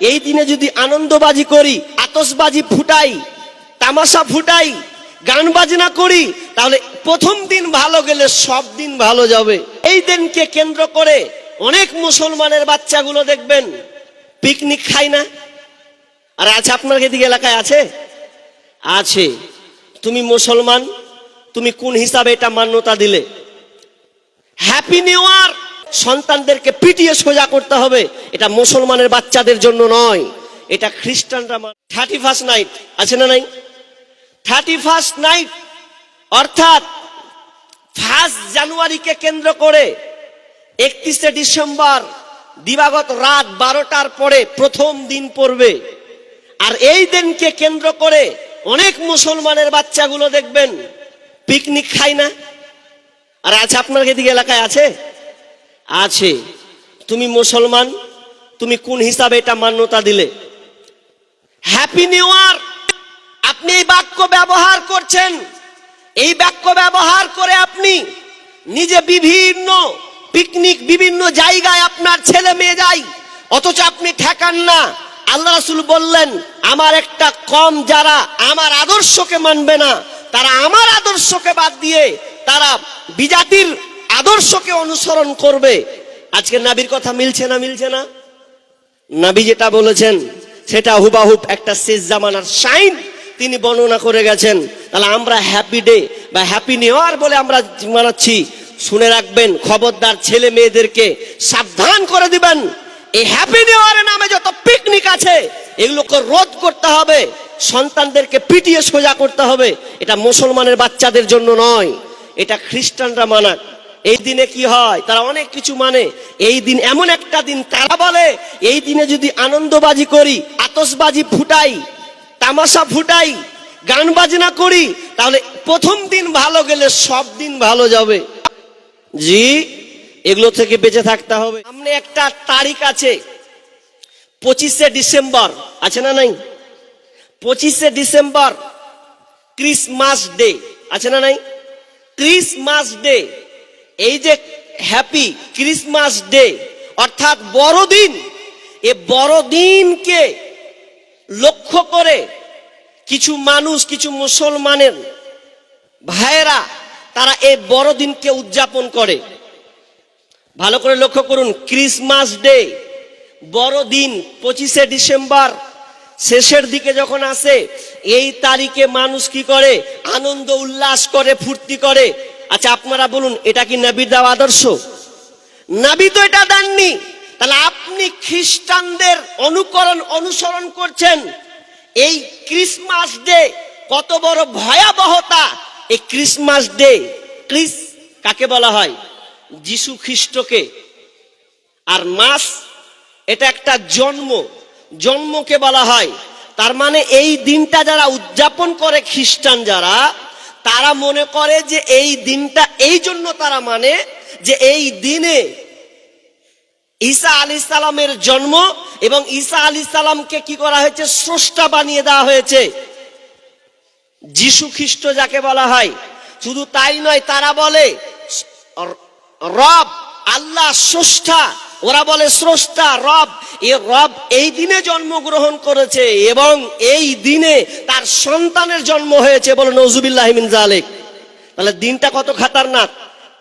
এই দিনে যদি আনন্দবাজি করি, আতসবাজি ফুটাই, তামাশা ফুটাই, গান বাজনা করি, তাহলে প্রথম দিন ভালো গেলে সব দিন ভালো যাবে। এই দিনকে কেন্দ্র করে অনেক মুসলমানের বাচ্চাগুলো দেখবেন পিকনিক খায় না। আর আছে আপনার এদিকে এলাকায় আছে? আছে। তুমি মুসলমান, তুমি কোন হিসাবে এটা মান্যতা দিলে? হ্যাপি নিউ ইয়ার সন্তানদেরকে পিটিয়ে সোজা করতে হবে। এটা মুসলমানের বাচ্চাদের জন্য নয়। এটা খ্রিস্টানরা থার্টি ফার্স্ট নাইট আছে না নাই? থার্টি ফার্স্ট নাইট অর্থাৎ ফার্স্ট জানুয়ারিকে কেন্দ্র করে একত্রিশে ডিসেম্বর, দিবাগত রাত বারোটার পরে প্রথম দিন পড়বে। আর এই দিনকে কেন্দ্র করে অনেক মুসলমানের বাচ্চাগুলো দেখবেন পিকনিক খায় না। আর আছে আপনার এদিকে এলাকায় আছে? আছে। তুমি মুসলমান, তুমি কোন হিসাবে এটা মান্যতা দিলে? হ্যাপি নিউ ইয়ার আপনি এই বাক্য ব্যবহার করছেন। এই বাক্য ব্যবহার করে আপনি নিজে বিভিন্ন পিকনিক বিভিন্ন জায়গায় আপনার ছেলে মেয়ে যায়। অথচ আপনি ঠেকান না। আল্লাহ রাসূল বললেন, আমার একটা কম যারা আমার আদর্শকে মানবে না, তারা আমার আদর্শকে বাদ দিয়ে তারা বিজাতির আদর্শকে অনুসরণ করবে। আজকে নাবির কথা মিলছে না মিলছে না? নাবি যেটা বলেছেন, সেটা হুবাহুব একটা শেষ জামানার সাইন তিনি বর্ণনা করে গেছেন। তাহলে আমরা হ্যাপি ডে বা হ্যাপি নিউ ইয়ার বলে আমরা মানাচ্ছি। শুনে রাখবেন, খবরদার ছেলে মেয়েদেরকে সাবধান করে দিবেন। এই হ্যাপি নিউ নামে যত পিকনিক আছে, এগুলোকে রোধ করতে হবে। সন্তানদেরকে পিটিয়ে সোজা করতে হবে। এটা মুসলমানের বাচ্চাদের জন্য নয়, এটা খ্রিস্টানরা মানাক। এই দিনে কি হয়? তারা অনেক কিছু মানে। এই দিন এমন একটা দিন, তারা বলে, এই দিনে যদি আনন্দবাজি করি আতসবাজি ফুটাই, তামাশা ফুটাই, গান বাজনা করি, তাহলে প্রথম দিন ভালো গেলে সব দিন ভালো যাবে। জি, এগুলো থেকে বেঁচে থাকতে হবে। সামনে একটা তারিখ আছে, পঁচিশে ডিসেম্বর। আছে না নাই? পঁচিশে ডিসেম্বর, ক্রিসমাস ডে। আছে না নাই? Christmas day. এই যে হ্যাপি ক্রিসমাস ডে অর্থাৎ বড়দিন, এ বড়দিনকে লক্ষ্য করে কিছু মানুষ, কিছু মুসলমানের ভাইয়েরা, তারা এই বড়দিনকে উদযাপন করে। ভালো করে লক্ষ্য করুন ক্রিসমাস ডে বড়দিন, পঁচিশে ডিসেম্বর, শেষের দিকে যখন আসে, এই তারিখে মানুষ কি করে? আনন্দ, উল্লাস করে, ফুর্তি করে আচ্ছা আপনারা বলুন, এটা কি নবীর দেওয়া আদর্শ? নাবি তো এটা দেননি। তাহলে আপনি খ্রিস্টানদের অনুকরণ, অনুসরণ করছেন। এই ক্রিসমাস ডে কত বড় ভয়াবহতা। এই ক্রিসমাস ডে, ক্রিস কাকে বলা হয়? যিশু খ্রিস্টকে। আর মাস, এটা একটা জন্ম। জন্মকে বলা হয়। তার মানে এই দিনটা যারা উদযাপন করে খ্রিস্টান যারা তারা মনে করে যে এই দিনটা এই জন্য তারা মানে যে এই দিনে ঈসা আলী সালামের জন্ম এবং ঈসা আলী সালামকে কি করা হয়েছে? স্রষ্টা বানিয়ে দেওয়া হয়েছে। যিশু খ্রিস্ট যাকে বলা হয়। শুধু তাই নয়, তারা বলে রব, আল্লাহ, স্রষ্টা ওরা বলে, স্রষ্টা, রব। এ রব এই দিনে জন্মগ্রহণ করেছে এবং এই দিনে তার সন্তানের জন্ম হয়েছে বলে নজুবিল্লাহমিন জালেক তাহলে দিনটা কত খাতারনাক?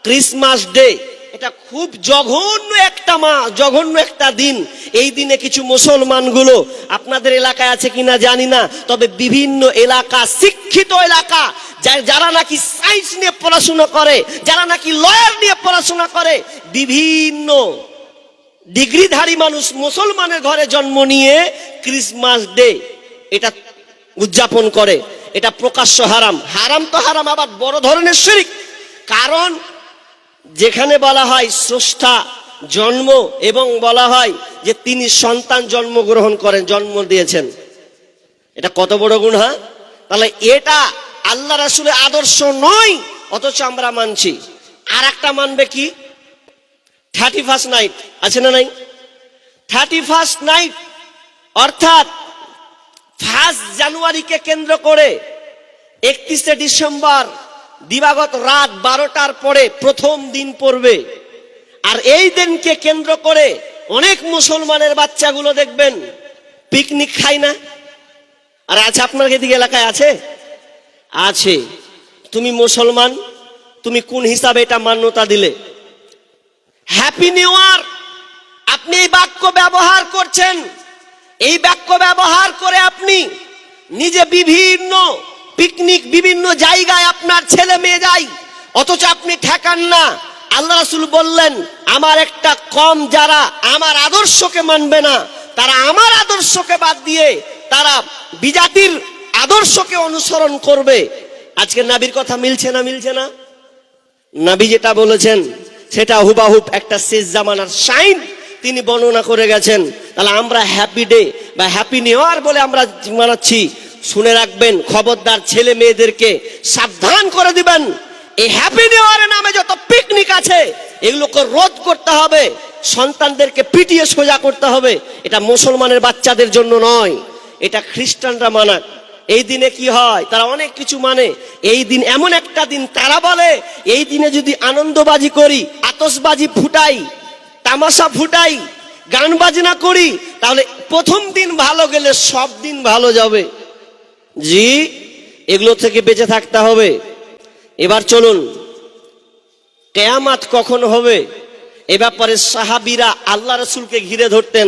Christmas day. এটা খুব জঘন্য একটা মা, জঘন্য একটা দিন। এই দিনে কিছু মুসলমানগুলো আপনাদের এলাকায় আছে কিনা জানি না, তবে বিভিন্ন এলাকা, শিক্ষিত এলাকা যারা নাকি সায়েন্স নিয়ে পড়াশোনা করে, যারা নাকি লয়ার নিয়ে পড়াশোনা করে, বিভিন্ন ডিগ্রিধারী মানুষ মুসলমানের ঘরে জন্ম নিয়ে ক্রিসমাস ডে, এটা উদযাপন করে, এটা প্রকাশ্য হারাম। হারাম তো হারাম, আবার বড় ধরনের শিরিক। কারণ যেখানে বলা হয় স্রষ্টা জন্ম এবং বলা হয় যে তিনি সন্তান জন্মগ্রহণ করেন, জন্ম দিয়েছেন। এটা কত বড় গুণ হ্যাঁ? তাহলে এটা আল্লাহ রাসুলের আদর্শ নয়, অথচ আমরা মানছি। আর একটা মানবে কি? থার্টি ফার্স্ট নাইট আছে না নাই? থার্টি ফার্স্ট নাইট অর্থাৎ ফার্স্ট জানুয়ারিকে কেন্দ্র করে একত্রিশে ডিসেম্বর, দিবাগত রাত বারোটার পরে প্রথম দিন পড়বে। আর এই দিনকে কেন্দ্র করে অনেক মুসলমানের বাচ্চাগুলো দেখবেন পিকনিক খাই না। আর আছে আপনার এদিকে এলাকায় আছে? আছে। তুমি মুসলমান, তুমি কোন হিসাবে এটা মান্যতা দিলে? হ্যাপি নিউ ইয়ার আপনি এই বাক্য ব্যবহার করছেন। এই বাক্য ব্যবহার করে আপনি নিজে বিভিন্ন পিকনিক বিভিন্ন জায়গায় আপনার ছেলে মেয়ে যায়। অথচ আপনি ঠেকান না। আল্লাহ রাসূল বললেন, আমার একটা কম যারা আমার আদর্শকে মানবে না, তারা আমার আদর্শকে বাদ দিয়ে তারা বিজাতির আদর্শকে অনুসরণ করবে। আজকে নাবির কথা মিলছে না মিলছে না? নাবি যেটা বলেছেন সেটা হুবাহুব একটা শেষ জামানার সাইন তিনি বর্ণনা করে গেছেন। তাহলে আমরা হ্যাপি ডে বা হ্যাপি নিউ ইয়ার বলে আমরা মানাচ্ছি। শুনে রাখবেন, খবরদার ছেলে মেয়েদেরকে সাবধান করে দিবেন। এই হ্যাপি নিউ ইয়ারের নামে যত পিকনিক আছে, এগুলোকে রোধ করতে হবে। সন্তানদেরকে পিটিয়ে সোজা করতে হবে। এটা মুসলমানের বাচ্চাদের জন্য নয়, এটা খ্রিস্টানরা মানাক এই দিনে কি হয়? তারা অনেক কিছু মানে। এই দিন এমন একটা দিন, তারা বলে, এই দিনে যদি আনন্দবাজি করি আতসবাজি ফুটাই, তামাশা ফুটাই, গান বাজনা করি, তাহলে প্রথম দিন ভালো গেলে সব দিন ভালো যাবে। জি, এগুলো থেকে বেঁচে থাকতে হবে। এবার চলুন, কেয়ামাত কখন হবে? এ ব্যাপারে সাহাবিরা আল্লাহ রসুলকে ঘিরে ধরতেন।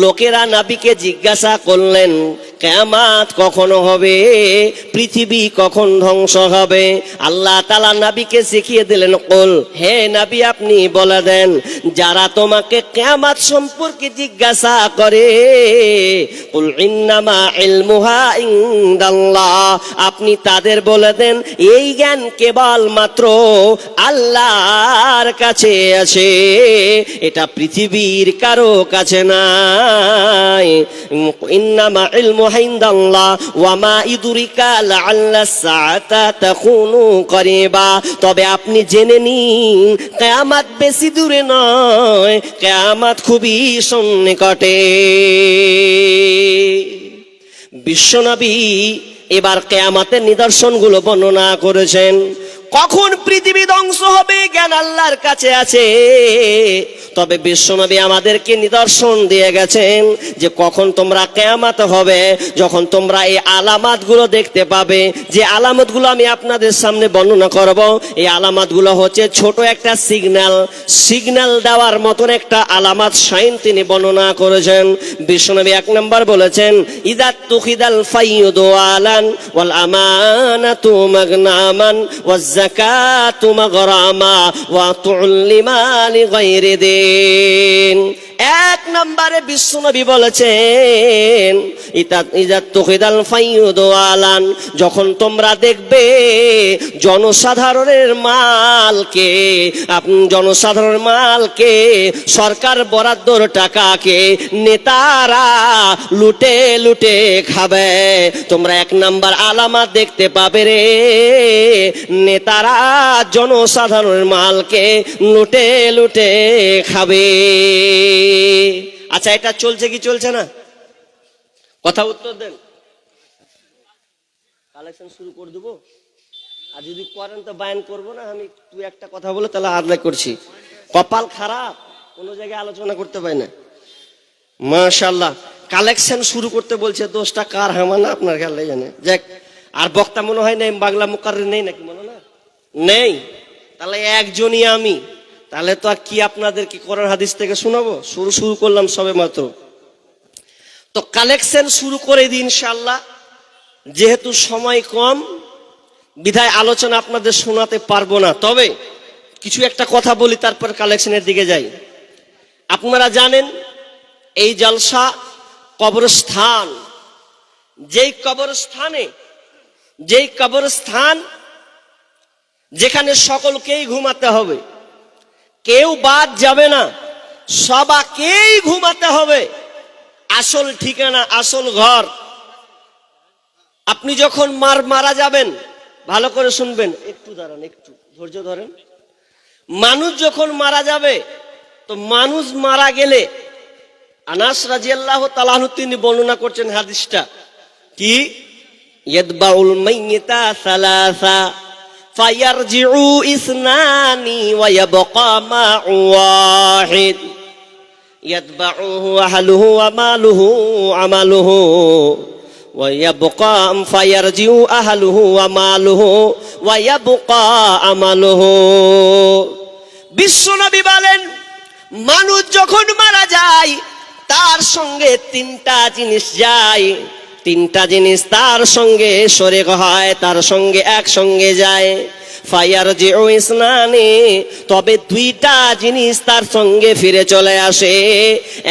লোকেরা নাবিকে জিজ্ঞাসা করলেন কেয়ামাত কখন হবে? পৃথিবী কখন ধ্বংস হবে? আল্লাহ তালা নাবিকে শিখিয়ে দিলেন, কল, হে নাবি, আপনি বলে দেন, যারা তোমাকে কেয়ামাত সম্পর্কে জিজ্ঞাসা করে ইন্নামা আপনি তাদের বলে দেন, এই জ্ঞান কেবল মাত্র আল্লাহর কাছে আছে, এটা পৃথিবীর কারও কাছে নাই ইন্নামা ইলমুহা তবে আপনি জেনে নিন, কিয়ামত বেশি দূরে নয়, কিয়ামত খুবই সন্নিকটে। বিশ্বনবী এবার কেয়ামাতের নিদর্শনগুলো বর্ণনা করেছেন। কখন পৃথিবী ধ্বংস হবে? জ্ঞান আল্লাহর কাছে আছে। তবে বিশ্বনবী আমাদেরকে নিদর্শন দিয়ে গেছেন যে কখন তোমরা কেয়ামাত হবে, যখন তোমরা এই আলামাতগুলো দেখতে পাবে। যে আলামতগুলো আমি আপনাদের সামনে বর্ণনা করব, এই আলামতগুলো হচ্ছে ছোট একটা সিগন্যাল। সিগন্যাল দেওয়ার মতন একটা আলামাত সাইন তিনি বর্ণনা করেছেন। বিশ্বনবী এক নম্বর বলেছেন ইদাত তুখিদাল ফাইয়ুদু আলান ওয়াল আমানাতু মাগনামান ওয়াজ الزكاة مغراما وتعلم لغير دين. এক নম্বরে বিশ্বনবী বলেছেন আলান যখন তোমরা দেখবে জনসাধারণের মালকে আপ- জনসাধারণের মালকে, সরকার বরাদ্দর টাকাকে নেতারা লুটে লুটে খাবে। তোমরা এক নাম্বার আলামত দেখতে পাবে রে। নেতারা জনসাধারণের মালকে লুটে লুটে খাবে। আচ্ছা এটা চলছে কি চলছে না? কথা উত্তর দেন। কালেকশন শুরু করে দেবো। আর যদি করেন তো বায়ন করব না, আমি তুই একটা কথা বলে তাহলে আদায় করছি। কপাল খারাপ, কোনো জায়গায় আলোচনা করতে পারি না। মাশাল্লাহ কালেকশন শুরু করতে বলছে, দোষটা কার হামা না আপনার খেয়াল জানে। যাক, আর বক্তা মনে হয় নেই, বাংলা মুকার নেই নাকি মনে না? নেই। তাহলে একজনই আমি। তাহলে তো আর কি আপনাদের কি করার হাদিস থেকে শোনাবো? শুরু শুরু করলাম সবে মাত্র। তো কালেকশন শুরু করে দিই ইনশাল্লাহ যেহেতু সময় কম, বিধায় আলোচনা আপনাদের শোনাতে পারব না। তবে কিছু একটা কথা বলি, তারপর কালেকশনের দিকে যাই। আপনারা জানেন, এই জলসা কবরস্থান, যেই কবরস্থানে, যেই কবরস্থান, যেখানে সকলকেই ঘুমাতে হবে। কেউ বাদ যাবে না। সবাকেই ঘুমাতে হবে। আসল ঠিকানা, আসল ঘর। আপনি যখন মার মারা যাবেন, ভালো করে শুনবেন। একটু দাঁড়ান, একটু, ধৈর্য ধরেন। মানুষ যখন মারা যাবে, তো মানুষ মারা গেলে আনাস রাজিয়াল্লাহ তালাহু তিনি বর্ণনা করছেন হাদিসটা। কি? ইয়াদবাউল মাইয়িতা সালাসা। ফায়ারজিউ ইসনানি ওয়া ইয়াবকা মা'ু ওয়াহিদ يتبعه أهله وماله عمله ويبقى فيرجع أهله وماله ويبقى عمله বিশ্বনবী বলেন মানুষ যখন মারা যায় তার সঙ্গে তিনটা জিনিস যায় তিনটা জিনিস তার সঙ্গে শরিক হয় তার সঙ্গে একসঙ্গে যায়। ফায়ার যে স্নানে তবে দুইটা জিনিস তার সঙ্গে ফিরে চলে আসে।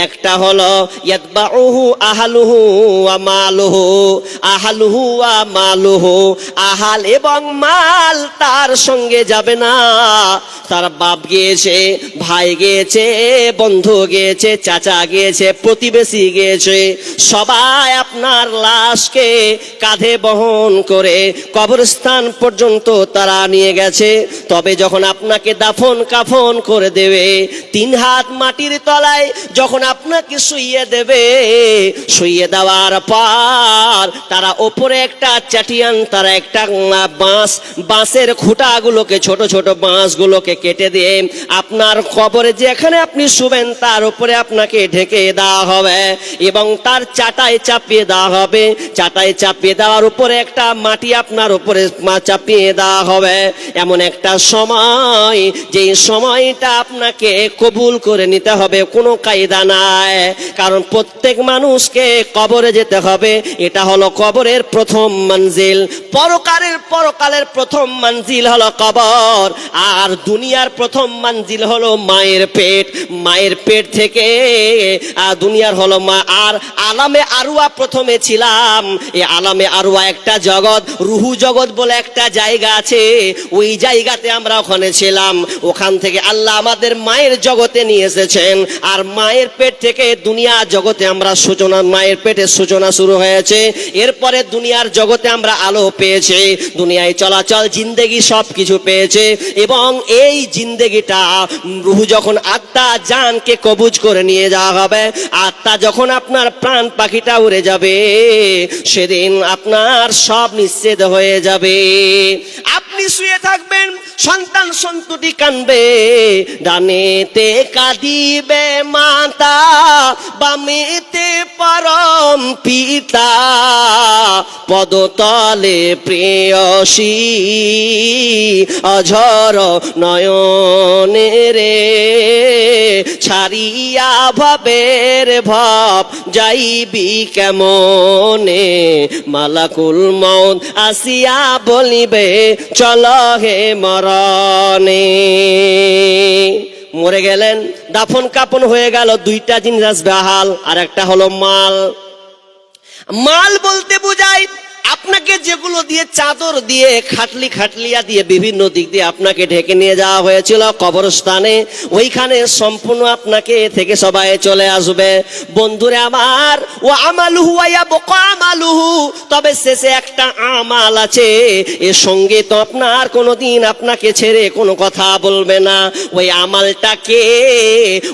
একটা হলো, ইয়াতবাউহু আহালুহু আমালুহু আহালুহু আমালুহু আহাল এবং মাল তার সঙ্গে যাবে না। তার বাপ গিয়েছে, ভাই গিয়েছে, বন্ধু গিয়েছে, চাচা গিয়েছে, প্রতিবেশী গিয়েছে। সবাই আপনার লাশকে কাঁধে বহন করে কবরস্থান পর্যন্ত তারা নিয়ে গেছে, তবে যখন আপনাকে দাফন কাফন করে দেবে, তিন হাত মাটির তলায় যখন আপনাকে শুইয়ে দেবে, শুইয়ে দেওয়ার পর তারা ওপরে একটা চাটিয়ান, তারা একটা বাঁশ, বাঁশের খুঁটাগুলোকে, ছোট ছোট বাঁশগুলোকে কেটে দিয়ে আপনার কবরে যেখানে আপনি শুবেন, তার উপরে আপনাকে ঢেকে দেওয়া হবে এবং তার চাটায় চাপিয়ে দেওয়া হবে। চাটায় চাপিয়ে দেওয়ার উপরে একটা মাটি আপনার উপরে চাপিয়ে দেওয়া হবে। এমন একটা সময় যে সময়টা আপনাকে কবুল করে নিতে হবে কোনো কায়দা নাই। কারণ প্রত্যেক মানুষকে কবরে যেতে হবে। এটা হলো কবরের প্রথম মঞ্জিল। পরকালের পরকালের প্রথম মঞ্জিল হলো কবর। আর দুনিয়ার প্রথম মঞ্জিল হলো মায়ের পেট। মায়ের পেট থেকে আহ, দুনিয়ার হলো মা। আর আলামে আরুয়া প্রথমে ছিলাম। এই আলামে আরুয়া একটা জগৎ রুহু জগৎ বলে একটা জায়গা আছে। ওই জায়গাতে আমরা ওখানে ছিলাম। ওখান থেকে আল্লাহ আমাদের মায়ের জগতে নিয়ে এসেছেন। আর মায়ের পেট থেকে দুনিয়া জগতে আমরা সূচনা, মায়ের পেটে সূচনা শুরু হয়েছে। এরপরে দুনিয়ার জগতে আমরা আলো পেয়েছে। দুনিয়ায় চলাচল, জিন্দেগি সব কিছু পেয়েছে। এবং এই জিন্দেগিটা রুহু যখন আত্মা জানকে কবুজ করে নিয়ে যাওয়া হবে, আত্মা যখন আপনার প্রাণ পাখিটা উড়ে যাবে, সেদিন আপনার সব নিশ্চিত হয়ে যাবে। শুয়ে থাকবেন সন্তান সন্ততি কানবে, ডানেতে কাঁদিবে মাতা, বামেতে পরম পিতা। পদতলে প্রেয়সী অঝর নয়নে রে, ছাড়িয়া ভবের ভাব যাইবি কেমনে? মালাকুল মন আসিয়া বলিবে, চল হে মরণে মরে গেলেন, দাফন কাপন হয়ে গেল, দুইটা জিনিস আসবে হাল আর একটা হলো মাল। মাল বলতে বোঝায় আপনাকে যেগুলো দিয়ে চাদর দিয়ে, খাটলি খাটলিয়া দিয়ে বিভিন্ন দিক দিয়ে আপনাকে ঢেকে নিয়ে যাওয়া হয়েছিল কবরস্থানে, ওইখানে সম্পূর্ণ আপনাকে থেকে সবাই চলে আসবে। বন্ধুরে আমার, ও আমালুহু আয়া বোকা আমালুহু তবে শেষে একটা আমাল আছে। এর সঙ্গে তো আপনার কোনোদিন আপনাকে ছেড়ে কোনো কথা বলবে না। ওই আমালটাকে,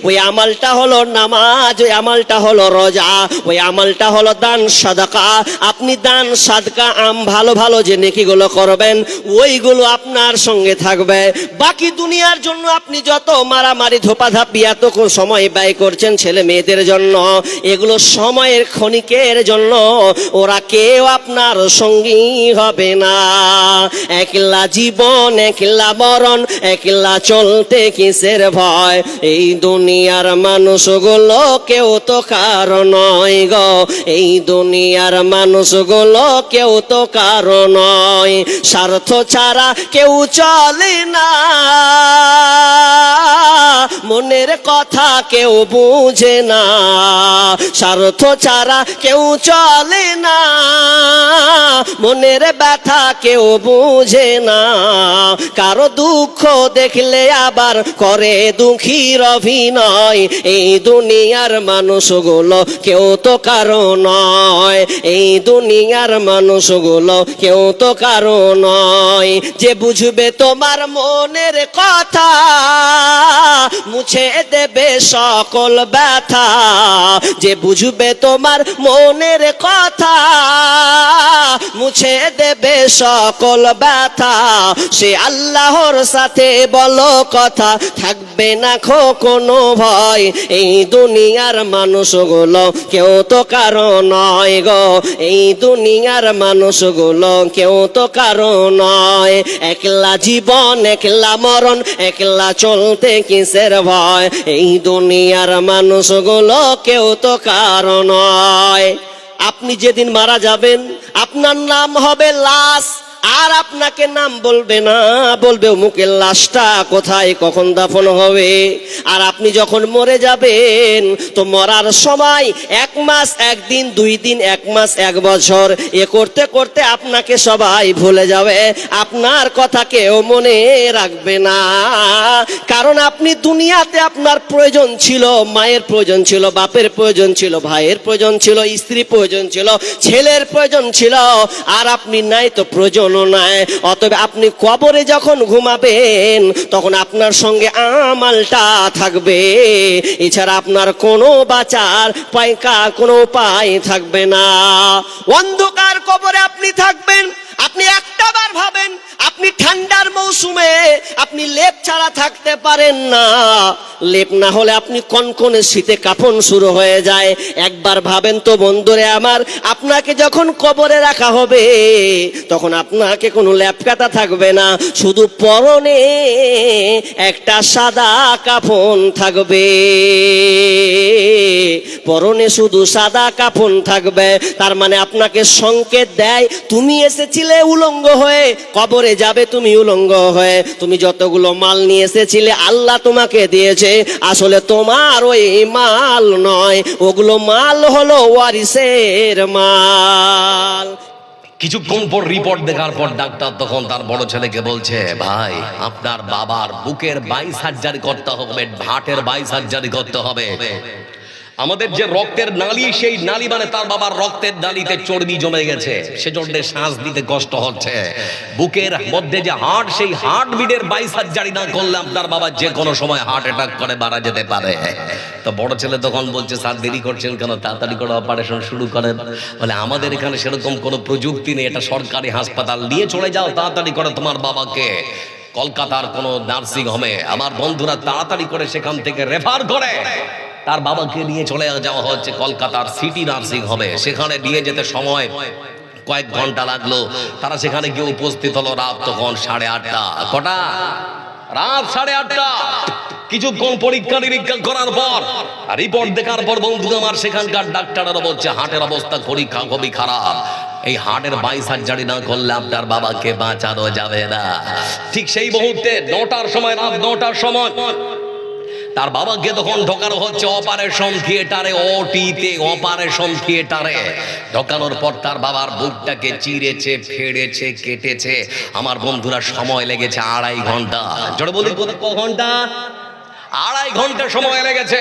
ওই আমালটা হলো নামাজ, ওই আমালটা হলো রোজা, ওই আমালটা হলো দান সাদাকা। আপনি দান সাদকা আম ভালো ভালো যে নেকিগুলো করবেন, ওইগুলো আপনার সঙ্গে থাকবে। বাকি দুনিয়ার জন্য আপনি যত মারামারি ধোপাধাপি এত সময় ব্যয় করছেন ছেলে মেয়েদের জন্য, এগুলো সময়ের ক্ষণিকের জন্য, ওরা কেউ আপনার সঙ্গী হবে না। একলা জীবন, একলা মরণ, একলা চলতে কিসের ভয়? এই দুনিয়ার মানুষগুলো কেউ তো কারণ নয় গো। এই দুনিয়ার মানুষগুলো কেউ তো কারও নয়। স্বার্থ ছাড়া কেউ চলে না। মনের কথা কেউ বুঝে না। স্বার্থ ছাড়া কেউ চলে না। মনের ব্যথা কেউ বুঝে না। কারও দুঃখ দেখলে আবার করে দুঃখীর অভিনয়। এই দুনিয়ার মানুষগুলো কেউ তো কারও নয়। এই দুনিয়ার মানুষগুলো কেউ তো কারও নয়। যে বুঝবে তোমার মনের কথা, মুছে দেবে সকল ব্যথা। যে বুঝবে তোমার মনের কথা, মুছে দেবে সকল ব্যথা। সে আল্লাহর সাথে বলো কথা, থাকবে না খো কোনো ভয়। এই দুনিয়ার মানুষগুলো কেউ তো কারও নয় গো, এই দুনিয়ার মানুষগুলো কেউ তো কারও নয়। একলা জীবন, একলা মরণ, একলা চলতে কিসের ভয়? এই দুনিয়ার মানুষগুলো কেউ তো কারণ নয়। আপনি যেদিন মারা যাবেন, আপনার নাম হবে লাশ। আর আপনাকে নাম বলবে না, বলবে মুখের লাশটা কোথায়, কখন দাফন হবে? আর আপনি যখন মরে যাবেন, তো মরার সময় এক মাস, একদিন, দুই দিন, এক মাস, এক বছর, এ করতে করতে আপনাকে সবাই ভুলে যাবে। আপনার কথা কেউ মনে রাখবে না। কারণ আপনি দুনিয়াতে আপনার প্রয়োজন ছিল, মায়ের প্রয়োজন ছিল, বাপের প্রয়োজন ছিল, ভাইয়ের প্রয়োজন ছিল স্ত্রী প্রয়োজন ছিল, ছেলের প্রয়োজন ছিল, আর আপনি নাই তো প্রয়োজনও নাই। অতএব আপনি কবরে যখন ঘুমাবেন, তখন আপনার সঙ্গে আমালটা থাকবে। এছাড়া আপনার কোনো বাঁচার পাইকা কোনো উপায় থাকবে না। অন্ধকার কবরে আপনি থাকবেন। আপনি একটা বার ভাবেন, আপনি ঠান্ডার মৌসুমে আপনি লেপ ছাড়া থাকতে পারেন না। লেপ না হলে আপনি কনকনে শীতে কাফন শুরু হয়ে যায়। একবার ভাবেন তো বন্ধুরে আমার, আপনাকে যখন কবরে রাখা হবে, তখন আপনাকে কোনো ল্যাপ কাটা থাকবে না। শুধু পরনে একটা সাদা কাফন থাকবে। পরনে শুধু সাদা কাফন থাকবে, তার মানে আপনাকে সংকেত দেয়, তুমি এসেছিলে উলঙ্গ হয়ে কবরে যাবে তুমি উলঙ্গ হয়ে। তুমি যতগুলো মাল নিয়ে এসেছিলে, আল্লাহ তোমাকে দিয়েছে। আসলে তোমার ওই মাল নয়, ওগুলো মাল হলো ওয়ারিসের মাল। কিছুক্ষণ পর রিপোর্ট দেখার পর ডাক্তার তখন তার বড় ছেলেকে বলছে, ভাই, আপনার বাবার বুকের বাই সার্জারি করতে হবে হার্টের বাই সার্জারি করতে হবে। আমাদের যে রক্তের নালি, সেই নালি মানে তার বাবার রক্তের নালীতে চর্বি জমে গেছে। সে সেজন্য শ্বাস দিতে কষ্ট হচ্ছে। বুকের মধ্যে যে হার্ট সেই হার্ট বিটের বাই সার্জারি না করলে আপনার বাবা যে কোনো সময় হার্ট অ্যাটাক করে, মারা যেতে পারে। তো বড় ছেলে তখন বলছে, স্যার, দেরি করছেন কেন? তাড়াতাড়ি করে অপারেশন শুরু করেন। বলে, আমাদের এখানে সেরকম কোনো প্রযুক্তি নেই। এটা সরকারি হাসপাতাল। নিয়ে চলে যাও, তাড়াতাড়ি করে তোমার বাবাকে। কলকাতার কোনো নার্সিং হোমে আমার বন্ধুরা তাড়াতাড়ি করে সেখান থেকে রেফার করে। তার বাবাকে নিয়ে চলে যাওয়া হচ্ছে কলকাতার সিটি নার্সিং হবে সেখানে নিয়ে যেতে সময় কয়েক ঘণ্টা লাগল। তারা সেখানে গিয়ে উপস্থিত হলো রাত তখন সাড়ে আটটা। কটা? রাত সাড়ে আটটা। কিছুক্ষণ পরীক্ষা নিরীক্ষা করার পর রিপোর্ট দেখার পর বন্ধু আমার সেখানকার ডাক্তাররা বলছে হার্টের অবস্থা পরীক্ষা খুবই খারাপ। এই হার্টের বাই সার্জারি না করলে আপনার বাবাকে বাঁচানো যাবে না। ঠিক সেই মুহূর্তে নটার সময়, রাত নটার সময় তার বাবাকে তখন ঢোকানো হচ্ছে অপারেশন থিয়েটারে, ওটিতে অপারেশন থিয়েটারে। ঢোকানোর পর তার বাবার বুকটাকে চিরেছে, ফেড়েছে, কেটেছে। আমার বন্ধুরা সময় লেগেছে আড়াই ঘণ্টা। জোরে বলি ক ঘণ্টা? আড়াই ঘণ্টা সময় লেগেছে।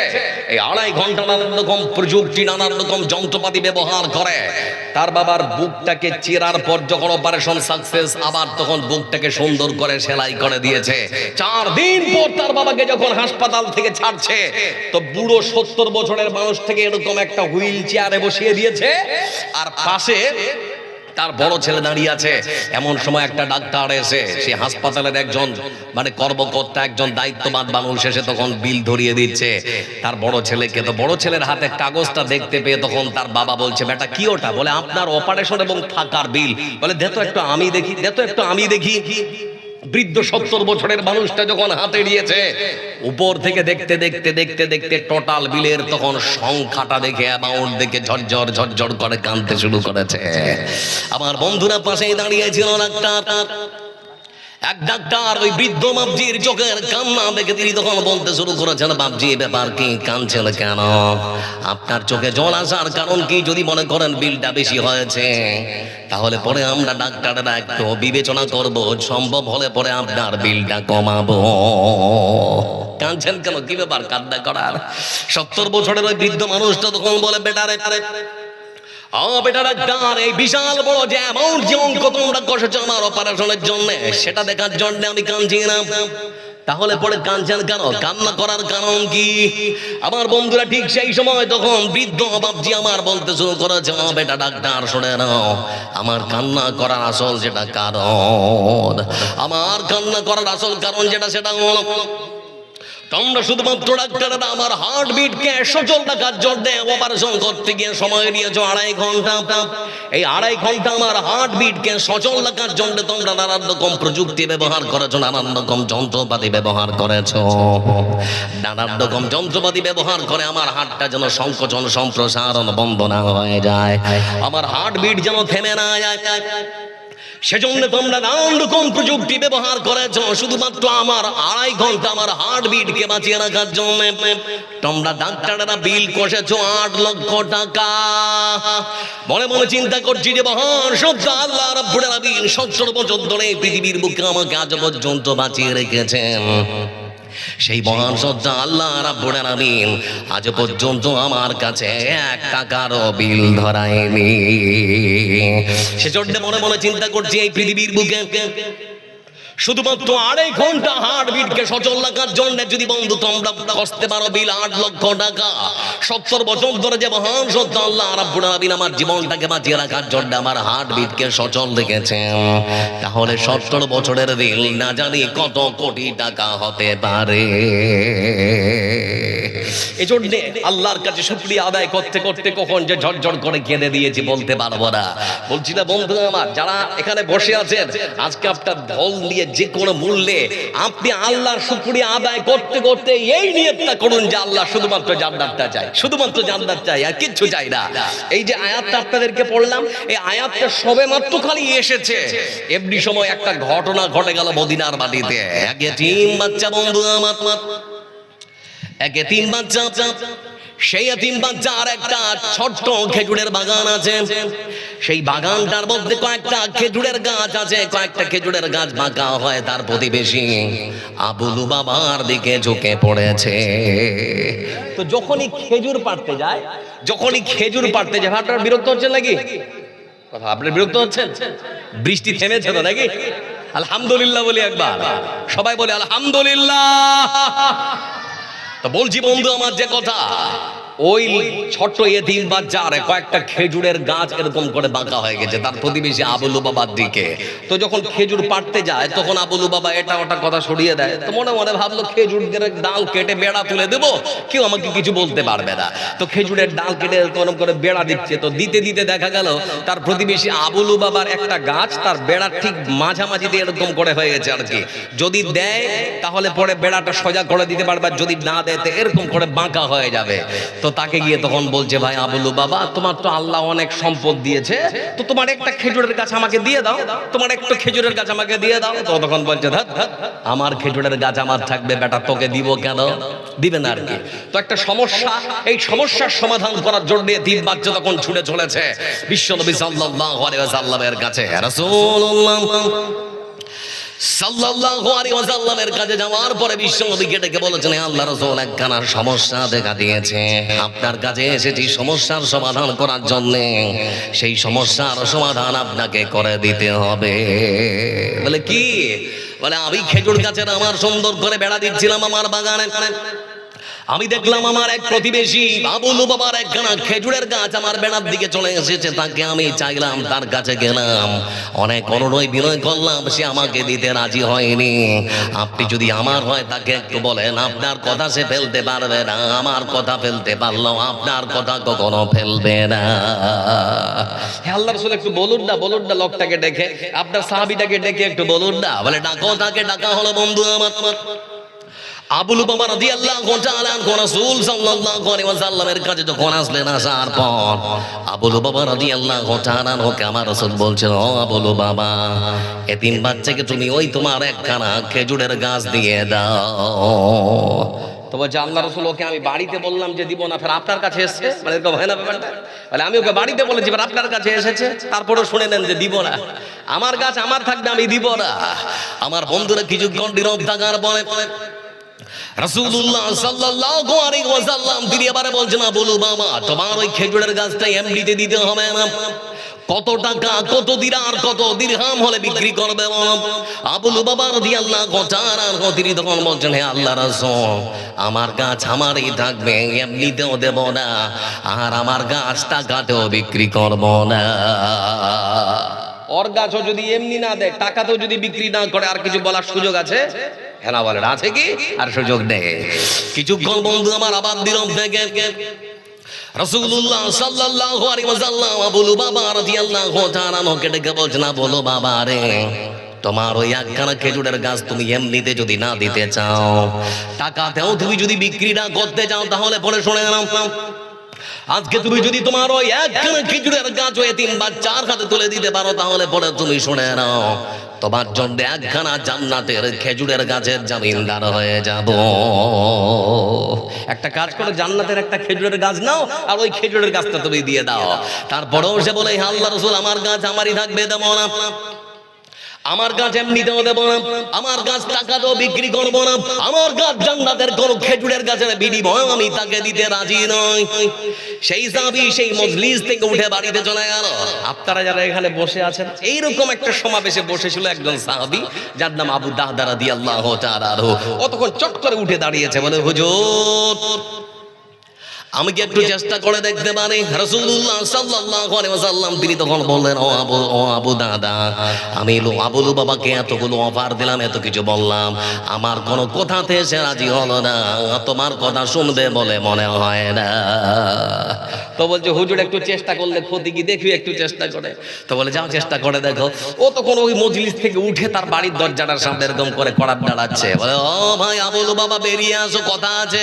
এই আড়াই ঘণ্টা নানান রকম প্রযুক্তি, নানান রকম যন্ত্রপাতি ব্যবহার করে। তার বাবার বুকটাকে চেরার পর যখন অপারেশন সাকসেস আবার তখন বুকটাকে সুন্দর করে সেলাই করে দিয়েছে। চার দিন পর তার বাবাকে যখন হাসপাতাল থেকে ছাড়ছে, তো বুড়ো সত্তর বছরের মানুষ থেকে এরকম একটা হুইল চেয়ারে বসিয়ে দিয়েছে। আর পাশে তার বড় ছেলে দাঁড়িয়ে আছে। এমন সময় একটা ডাক্তার এসে সে হাসপাতালের একজন মানে কর্মকর্তা একজন দায়িত্ববান মানুষ এসে তখন বিল ধরিয়ে দিচ্ছে। তার বড় ছেলেকে তো বড় ছেলের হাতে কাগজটা দেখতে পেয়ে তখন তার বাবা বলছে বেটা কি ওটা? বলে আপনার অপারেশন এবং থাকার বিল বলে দেখো একটু আমি দেখি দেখো একটু আমি দেখি। বৃদ্ধ সত্তর বছরের মানুষটা যখন হাতে নিয়েছে, উপর থেকে দেখতে দেখতে দেখতে দেখতে টোটাল বিলের তখন সংখ্যাটা দেখে অ্যামাউন্ট দেখে ঝরঝর ঝরঝর করে কাঁদতে শুরু করেছে। আমার বন্ধুরা পাশেই দাঁড়িয়েছিল ডাক্তার। এক ডাক্তার ওই বৃদ্ধ বাবজির চোখের কান্না দেখে তিনি তখন বলতে শুরু করেছেন বাবজি ব্যাপার কি কাঁদছেন কেন? আপনার চোখে জল আসার কারণ কি যদি মনে করেন বিলটা বেশি হয়েছে? তাহলে পরে আমরা ডাক্তাররা একটু বিবেচনা করব, সম্ভব হলে পরে আপনার বিলটা কমাবো। কাঁদছেন কেন? কি ব্যাপার? কান্না করার? সত্তর বছরের ওই বৃদ্ধ মানুষটা তখন বলে বেটারে এই বিশাল বড় যে অ্যামাউন্ট আমার অপারেশনের সেটা দেখার জন্য আমি কাঁদছি না। তাহলে পরে কাঁদছেন কেন? কান্না করার কারণ কি? আমার বন্ধুরা ঠিক সেই সময় তখন বৃদ্ধ বাবজি আমার বলতে শুরু করেছে ও বেটা, ডাক্তার, শুনে নাও, আমার কান্না করার আসল যেটা কারণ। আমার কান্না করার আসল কারণ যেটা, সেটা হলো তোমরা শুধুমাত্র ডাক্তাররা আমার হার্ট বিট কে সচল রাখার জন্য অপারেশন করতে গিয়ে সময় নিয়েছো আড়াই ঘণ্টা। এই আড়াই ঘণ্টা আমার হার্ট বিট কে সচল রাখার জন্য তোমরা নানান রকম প্রযুক্তি ব্যবহার করেছ, নানান রকম যন্ত্রপাতি ব্যবহার করেছ। নানান রকম যন্ত্রপাতি ব্যবহার করে আমার হার্টটা যেন সংকোচন, সম্প্রসারণ বন্ধ না হয়ে যায়। আমার হার্ট বিট যেন থেমে না যায়। সেজন্য তোমরা নানান রকম প্রযুক্তি ব্যবহার করেছ, শুধুমাত্র আমার আড়াই ঘণ্টা আমার হার্ট বিটকে বাঁচিয়ে রাখার জন্য। তোমরা ডাক্তাররা বিল কষেছো আট লক্ষ টাকা। মনে মনে চিন্তা করছি যে, মহান সত্য, আল্লাহ রাব্বুল আলামিন সত্তর বছর ধরে পৃথিবীর বুকে আমাকে আজ পর্যন্ত বাঁচিয়ে রেখেছেন। সেই মহান সত্তা আল্লাহ রাব্বুল আলামিন আজ পর্যন্ত আমার কাছে এক টাকারও বিল ধরায়নি। সেজন্য মনে মনে চিন্তা করছি এই পৃথিবীর বুকে শুধুমাত্র আড়াই ঘণ্টা হার্ট বিটকে সচল রাখার জন্য যদি বন্ধু তোমরা কষতে পারো, বিল আট লক্ষ টাকা। সত্তর বছর ধরে যে মহান সত্য আল্লাহ রাব্বুল আমার জীবনটাকে বাঁচিয়ে রাখার জন্য আমার হার্ট বিটকে সচল রেখেছেন। তাহলে সত্তর বছরের বিল না জানি কত কোটি টাকা হতে পারে। আল্লাহর কাছে শুক্রিয়া আদায় করতে করতে কখন যে ঝরঝর করে কেঁদে দিয়েছি বলতে পারব না। বলছি না, বন্ধু আমার, যারা এখানে বসে আছেন, আজকে আপনার ধল দিয়ে যে কোনো মূল্যে আপনি আল্লাহর শুক্রিয়া আদায় করতে করতে এই নিয়তটা করুন যে আল্লাহ শুধুমাত্র জান্নাতটা চাই শুধুমাত্র জান্নাত চাই আর কিচ্ছু চাই না। এই যে আয়াতটা আপনাদেরকে পড়লাম, এই আয়াতটা সবে মাত্র খালি এসেছে। এমনি সময় একটা ঘটনা ঘটে গেল মদিনার বাড়িতে এক টিম বাচ্চা বন্ধু আমার, একে তিন বাচ্চা। সেই তিন বাচ্চা আর একটা ছোট্ট খেজুরের বাগান আছে। সেই বাগানটার মধ্যে কয়েকটা খেজুরের গাছ আছে, কয়েকটা খেজুরের গাছ বাঁকা হয় তার প্রতিবেশী। আবুলু বাবার দিকে ঝুঁকে পড়েছে। তো যখনই খেজুর পাড়তে যায়, যখনই খেজুর পাড়তে যায় আপনার বিরক্ত হচ্ছে নাকি? কথা, আপনার বিরক্ত হচ্ছেন? বৃষ্টি থেমেছে তো নাকি? আলহামদুলিল্লাহ বলি একবার। সবাই বলে, আলহামদুলিল্লাহ। বলছি বন্ধু আমার যে কথা। ওই ছোট্ট এতিম বাচ্চার কয়েকটা খেজুরের গাছ এরকম করে বাঁকা হয়ে গেছে, তার প্রতিবেশী আবুলু বাবার দিকে। তো যখন খেজুর পাড়তে যায়, তখন আবুলু বাবা এটা ওটা কথা সরিয়ে দেয়। তো মনে মনে ভাবলো, খেজুরের ডাল কেটে বেড়া তুলে দেবো? কেউ আমাকে কিছু বলতে পারবে না। তো খেজুরের ডাল কেটে এরকম করে বেড়া দিচ্ছে। তো দিতে দিতে দেখা গেল, তার প্রতিবেশী আবুলু বাবার একটা গাছ তার বেড়ার ঠিক মাঝামাঝিতে এরকম করে হয়ে গেছে আর কি। যদি দেয়, তাহলে পরে বেড়াটা সোজা করে দিতে পারবে যদি না দেয়, তো এরকম করে বাঁকা হয়ে যাবে। তো তাকে গিয়ে তখন বলছে ভাই আবুলু বাবা তোমার তো আল্লাহ অনেক সম্পদ দিয়েছে। তো তোমার একটা খেজুরের গাছ আমাকে দিয়ে দাও তোমার একটা খেজুরের গাছ আমাকে দিয়ে দাও। তো তখন বলছে ধ্যাৎ, আমার খেজুরের গাছ আমার থাকবে বেটা তোকে দিব কেন? দিবে না আর কি। তো একটা সমস্যা এই সমস্যার সমাধান করার জন্য তিন বাচ্চা তখন ছুটে চলেছে। বিশ্বনবী সাল্লাল্লাহু আলাইহি ওয়াসাল্লামের কাছে রাসূলুল্লাহ। আপনার কাছে এসেছি সমস্যার সমাধান করার জন্য। সেই সমস্যার সমাধান আপনাকে করে দিতে হবে। বলে কি? বলে, আমি খেজুর গাছের আমার সুন্দর করে বেড়া দিচ্ছিলাম আমার বাগানে। আমি দেখলাম আমার এক প্রতিবেশী, বাবুলু বাবার একখানা খেজুরের গাছ আমার বেড়ার দিকে চলে এসেছে, তাকে আমি চাইলাম তার কাছে গেলাম। অনেক অনুনয় বিনয় করলাম, সে আমাকে দিতে রাজি হয়নি। আপনি যদি আমার হয়, তাকে একটু বলেন, আপনার কথা সে ফেলতে পারবে না, আমার কথা ফেলতে পারল, আপনার কথা কখনো ফেলবে না। একটু বলুন না বলুন না লোকটাকে ডেকে, আপনার সাহাবিটাকে ডেকে একটু বলুন না, বলে, ডাকো, তাকে ডাকা হলো বন্ধু আমার। আবুল বাবা তাআলা আনহু, রাসূল সাল্লাল্লাহু আলাইহি ওয়াসাল্লামের কাছে যখন আসলেন, আসার পর আবুল বাবা রাদিয়াল্লাহু তাআলা আনহুকে আমার রাসূল বলছেন, ও আবুল বাবা এতিম বাচ্চাকে তুমি ওই তোমার একখানা খেজুরের গাছ দিয়ে দাও। তো বলছে, আল্লাহ রসুল, ওকে আমি বাড়িতে বললাম যে দিব না, ফের আপনার কাছে এসছে? মানে এরকম হয় না ব্যাপারটা? বলে, আমি ওকে বাড়িতে বলেছি এবার আপনার কাছে এসেছে তারপরে শুনে নেন যে দিব না। আমার গাছ আমার থাকবে, আমি দিব না। আমার বন্ধুরা কিছুক্ষণ নীরব থাকার পরে রাসূলুল্লাহ সাল্লাল্লাহু আলাইহি ওয়াসাল্লাম তিনি এবারে বলছেন বাবা, তোমার ওই খেজুরের গাছটা এমনিতে দিতে হবে না। কত টাকা, কত কত দিরহাম হলে বিক্রি করবে বলো? আবুল বাবা রাদিয়াল্লাহু বলছেন, হে আল্লাহ রাসূল, আমার গাছ আমারই থাকবে, এমনিতেও দেব না, আর আমার গাছ টাকাতেও বিক্রি করব না। ওর গাছও যদি এমনি না দেয়, টাকাতেও যদি বিক্রি না করে, আর কিছু বলার সুযোগ আছে? হ্যাঁ না বলেন আছে কি? আর সুযোগ নেই। কিছুক্ষণ বন্ধু আমার আবার দিলাম থেকে রাসূলুল্লাহ সাল্লাল্লাহু আলাইহি ওয়াসাল্লাম আবুল বাবা রাদিয়াল্লাহু তাআলা আমাকে ডেকে বলছেন না বলো বাবা রে তোমার ওই একখানা খেজুরের গাছ তুমি এমনিতে যদি না দিতে চাও টাকাতেও তুমি যদি বিক্রি না করতে চাও তাহলে পরে শুনে নাও আজকে তুমি যদি তোমার ওই একখানা খেজুরের গাছ ওই তিন বাচ্চার হাতে তুলে দিতে পারো, তাহলে পরে তুমি শুনে নাও, তোমার জন্য একখানা জান্নাতের খেজুরের গাছের জামিনদার হয়ে যাব। একটা কাজ করে, জান্নাতের একটা খেজুরের গাছ নাও, আর ওই খেজুরের গাছটা তুমি দিয়ে দাও। তারপরেও সে বলে, "হে আল্লাহ রসুল, আমার গাছ আমারই থাকবে, দেবো না। আমার গাছ এমনিতেও দেবো না, আমার গাছ টাকাতেও বিক্রি করব না, আমার গাছ জান্নাতের কোন খেজুরের গাছের বিনিময় আমি তাকে দিতে রাজি নই। সেই সাবি সেই মজলিস থেকে উঠে বাড়িতে চলে গেল। আপনারা যারা এখানে বসে আছেন, এইরকম একটা সমাবেশে বসেছিল একজন সাহাবি, যার নাম আবু দাহদারা দি আল্লাহ ও তখন চট করে উঠে দাঁড়িয়েছে বলে, হুজুর আমি কি একটু চেষ্টা করে দেখতে পারি? ওয়াসাল্লাম, তিনি তখন বললেন, ও আবু ও আবু দাদা, আমি আবুল বাবাকে এতগুলো অফার দিলাম, এত কিছু বললাম। আমার কোনো কথাতে সে রাজি হলো না। তোমার কথা শুনবে বলে মনে হয় না। তো বলছে, হুজুর, একটু চেষ্টা করলে ক্ষতি কি? দেখি একটু চেষ্টা করে। তো বলে, যাও চেষ্টা করে দেখো। ও তখন ওই মজলিস থেকে উঠে তার বাড়ির দরজাটার সামনে এরকম করে করার দাঁড়াচ্ছে। বলে, ও ভাই আবুল বাবা বেরিয়ে আসো, কথা আছে।